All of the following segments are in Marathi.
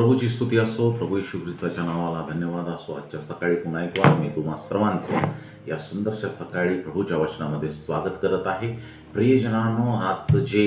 प्रभूची स्तुती असो प्रभू यशू ख्रिस्ताच्या नावाला धन्यवाद असो. आजच्या सकाळी पुन्हा एक वार मी तुम्हा सर्वांचं या सुंदरशा सकाळी प्रभूच्या वचनामध्ये स्वागत करत आहे. प्रियजनांनो आज जे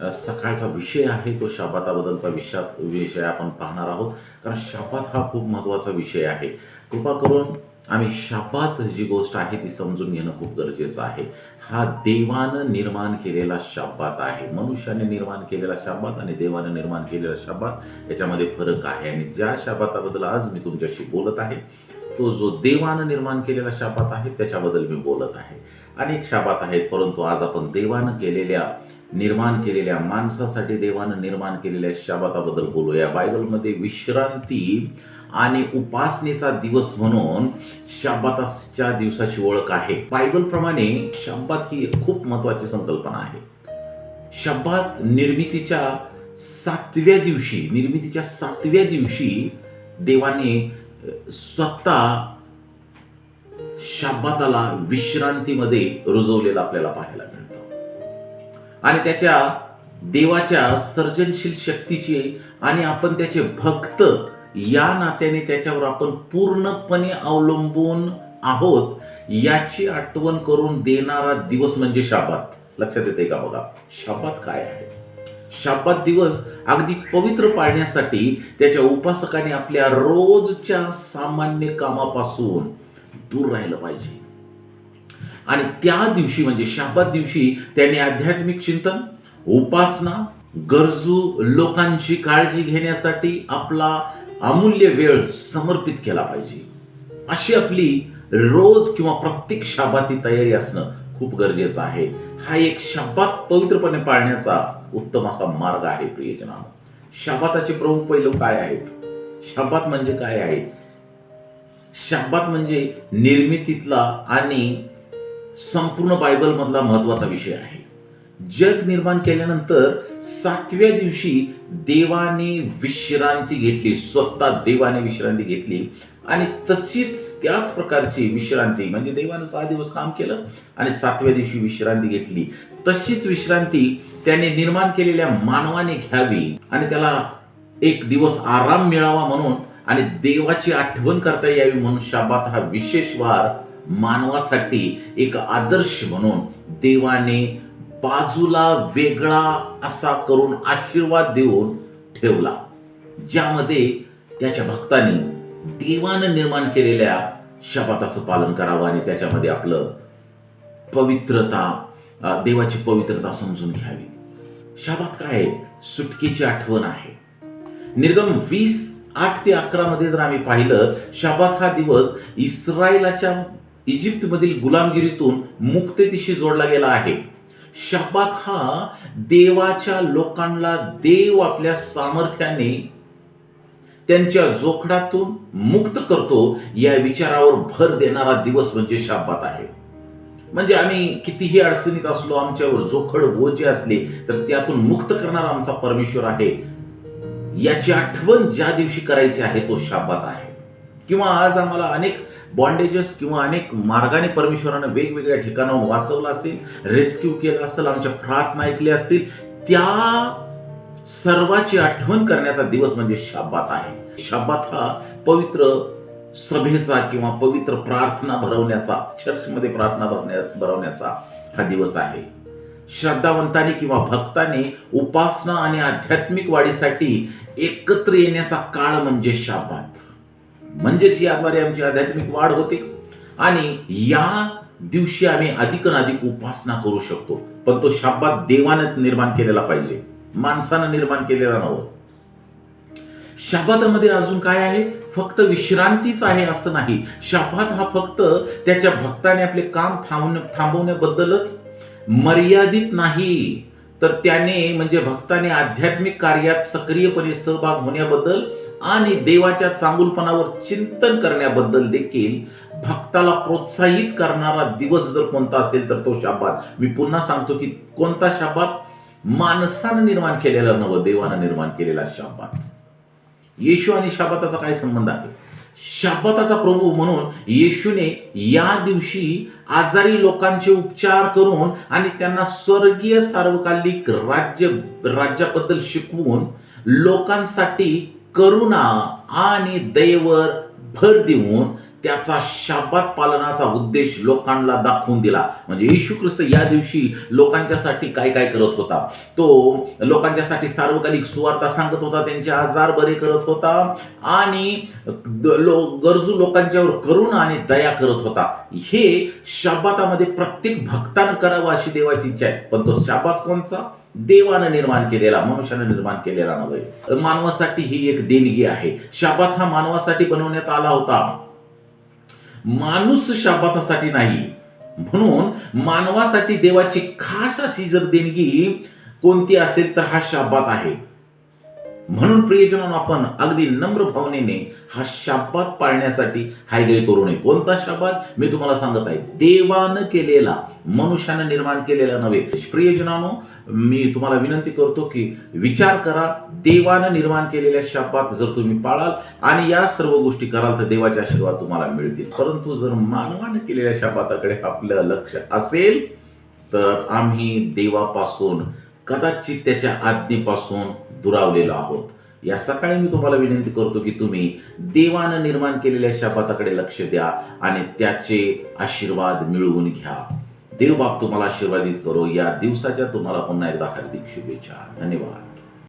सकाळचा विषय आहे तो शापाताबद्दलचा विषयात विषय आपण पाहणार आहोत. कारण शापात हा खूप महत्त्वाचा विषय आहे. कृपा करून आम्ही शापात जी गोष्ट आहे ती समजून घेणं खूप गरजेचं आहे. हा देवानं निर्माण केलेला शापात आहे. मनुष्याने निर्माण केलेला शाबात आणि देवानं निर्माण केलेला शाबात याच्यामध्ये फरक आहे. आणि ज्या शापाताबद्दल आज मी तुमच्याशी बोलत आहे तो जो देवानं निर्माण केलेला शापात आहे त्याच्याबद्दल मी बोलत आहे. अनेक शापात आहेत परंतु आज आपण देवानं केलेल्या निर्माण केलेल्या माणसासाठी देवानं निर्माण केलेल्या शाबाताबद्दल बोलूया. बायबलमध्ये विश्रांती आणि उपासनेचा दिवस म्हणून शाबाताच्या दिवसाची ओळख आहे. बायबलप्रमाणे शब्बात ही एक खूप महत्वाची संकल्पना आहे. शब्बात निर्मितीच्या सातव्या दिवशी निर्मितीच्या सातव्या दिवशी देवाने स्वतः शाब्बाताला विश्रांतीमध्ये रुजवलेलं आपल्याला पाहायला मिळतं. आणि त्याच्या देवाच्या सर्जनशील शक्तीची आणि आपण त्याचे भक्त या नात्याने त्याच्यावर आपण पूर्णपणे अवलंबून आहोत याची आठवण करून देणारा दिवस म्हणजे शाबात. लक्षात येते का बघा? शाबात काय आहे? शाबात दिवस अगदी पवित्र पाळण्यासाठी त्याच्या उपासकाने आपल्या रोजच्या सामान्य कामापासून दूर राहिलं पाहिजे. आणि त्या दिवशी म्हणजे शाबात दिवशी त्याने आध्यात्मिक चिंतन उपासना गरजू लोकांची काळजी घेण्यासाठी आपला अमूल्य वेळ समर्पित केला पाहिजे. अशी आपली रोज किंवा प्रत्येक शाबाती तयारी असणं खूप गरजेचं आहे. हा एक शब्दात पवित्रपणे पाळण्याचा उत्तम असा मार्ग आहे प्रियजना. शाबाताचे प्रमुख पैलू काय आहेत? शाबात म्हणजे काय आहे? शाबात म्हणजे निर्मितीतला आणि संपूर्ण बायबलमधला महत्त्वाचा विषय आहे. जग निर्माण केल्यानंतर सातव्या दिवशी देवाने विश्रांती घेतली स्वतः देवाने विश्रांती घेतली. आणि तशीच त्याच प्रकारची विश्रांती म्हणजे देवानं सहा दिवस काम केलं आणि सातव्या दिवशी विश्रांती घेतली. तशीच विश्रांती त्याने निर्माण केलेल्या मानवाने घ्यावी आणि त्याला एक दिवस आराम मिळावा म्हणून आणि देवाची आठवण करता यावी म्हणून शाबात हा विशेष वार मानवासाठी एक आदर्श म्हणून देवाने बाजूला वेगळा असा करून आशीर्वाद देऊन ठेवला ज्यामध्ये त्याच्या भक्तांनी देवानं निर्माण केलेल्या शपथाचं पालन करावं आणि त्याच्यामध्ये आपलं पवित्रता देवाची पवित्रता समजून घ्यावी. शाबात काय? आहे? सुटकेची आठवण आहे. निर्गम वीस आठ ते अकरा मध्ये जर आम्ही पाहिलं शाबात हा दिवस इस्रायलाच्या इजिप्तमधील गुलामगिरीतून मुक्ततेशी जोडला गेला आहे. शापात हा देवाच्या लोकांना देव आपल्या सामर्थ्याने त्यांच्या जोखडातून मुक्त करतो या विचारावर भर देणारा दिवस म्हणजे शापात आहे. म्हणजे आम्ही कितीही अडचणीत असलो आमच्यावर जोखड ओझे असले तर त्यातून मुक्त करणारा आमचा परमेश्वर आहे. याची आठवण ज्या दिवशी करायची आहे तो शापात आहे. किंवा आज आम्हाला अनेक बॉन्डेजेस किंवा अनेक मार्गाने परमेश्वरानं वेगवेगळ्या ठिकाणाहून वाचवलं असेल रेस्क्यू केलं असेल आमच्या प्रार्थना ऐकल्या असतील त्या सर्वाची आठवण करण्याचा दिवस म्हणजे शाबात आहे. शाबात हा पवित्र सभेचा किंवा पवित्र प्रार्थना भरवण्याचा चर्चमध्ये प्रार्थना भरण्या भरवण्याचा हा दिवस आहे. श्रद्धावंतांनी किंवा भक्तांनी उपासना आणि आध्यात्मिक वाढीसाठी एकत्र येण्याचा काळ म्हणजे शाबात म्हणजेच याद्वारे आमची आध्यात्मिक वाढ होते. आणि या दिवशी आम्ही अधिक अधिक उपासना करू शकतो. पण तो शाबात देवानं निर्माण केलेला पाहिजे. माणसानं निर्माण केलेला नव्हतं. शाबातामध्ये अजून काय आहे? फक्त विश्रांतीच आहे असं नाही. शाबात हा फक्त त्याच्या भक्ताने आपले काम थांबण्या थांबवण्याबद्दलच मर्यादित नाही. तर त्याने म्हणजे भक्ताने आध्यात्मिक कार्यात सक्रियपणे सहभाग होण्याबद्दल आणि देवाच्या चांगुलपणावर चिंतन करण्याबद्दल देखील भक्ताला प्रोत्साहित करणारा दिवस जर कोणता असेल तर तो शाबात मी पुन्हा सांगतो की कोणता शाबात माणसानं निर्माण केलेला नवं देवानं निर्माण केलेला शाबात येशू आणि शाबाताचा काय संबंध आहे? शाबाताचा प्रभू म्हणून येशूने या दिवशी आजारी लोकांचे उपचार करून आणि त्यांना स्वर्गीय सार्वकालिक राज्य राज्याबद्दल शिकवून लोकांसाठी करुणा आणि दयेवर भर देऊन त्याचा शाबात पालनाचा उद्देश लोकांना दाखवून दिला. म्हणजे येशू ख्रिस्त या दिवशी लोकांच्यासाठी काय काय करत होता? तो लोकांच्यासाठी सार्वकालिक सुवार्ता सांगत होता त्यांचे आजार बरे करत होता आणि लो गरजू लोकांच्यावर करुणा आणि दया करत होता. हे शाबातामध्ये प्रत्येक भक्तानं करावं अशी देवाची इच्छा आहे. पण तो शाबात कोणचा? देवानं निर्माण केलेला मनुष्यानं निर्माण केलेला नव्हे. मानवासाठी ही एक देणगी आहे. शाबात हा मानवासाठी बनवण्यात आला होता. माणूस शाबातासाठी नाही. म्हणून मानवासाठी देवाची खास अशी जर देणगी कोणती असेल तर हा शाबात आहे. म्हणून प्रियजनांनो आपण अगदी नम्र भावनेने हा शाबात पाळण्यासाठी हायगय करू नये. कोणता शाबात मी तुम्हाला सांगत आहे देवानं केलेला मनुष्यानं निर्माण केलेला नव्हे. प्रियजनानो मी तुम्हाला विनंती करतो की विचार करा देवानं निर्माण केलेल्या शापात जर तुम्ही पाळाल आणि या सर्व गोष्टी कराल तर देवाचे आशीर्वाद तुम्हाला मिळतील. परंतु जर मानवानं केलेल्या शापाताकडे आपलं लक्ष असेल तर आम्ही देवापासून कदाचित त्याच्या आज्ञेपासून दुरावलेलो आहोत. या सकाळी मी तुम्हाला विनंती करतो की तुम्ही देवानं निर्माण केलेल्या शपथाकडे लक्ष द्या आणि त्याचे आशीर्वाद मिळवून घ्या. देवबाप तुम्हाला आशीर्वादित करो. या दिवसाच्या तुम्हाला पुन्हा एकदा हार्दिक शुभेच्छा. धन्यवाद.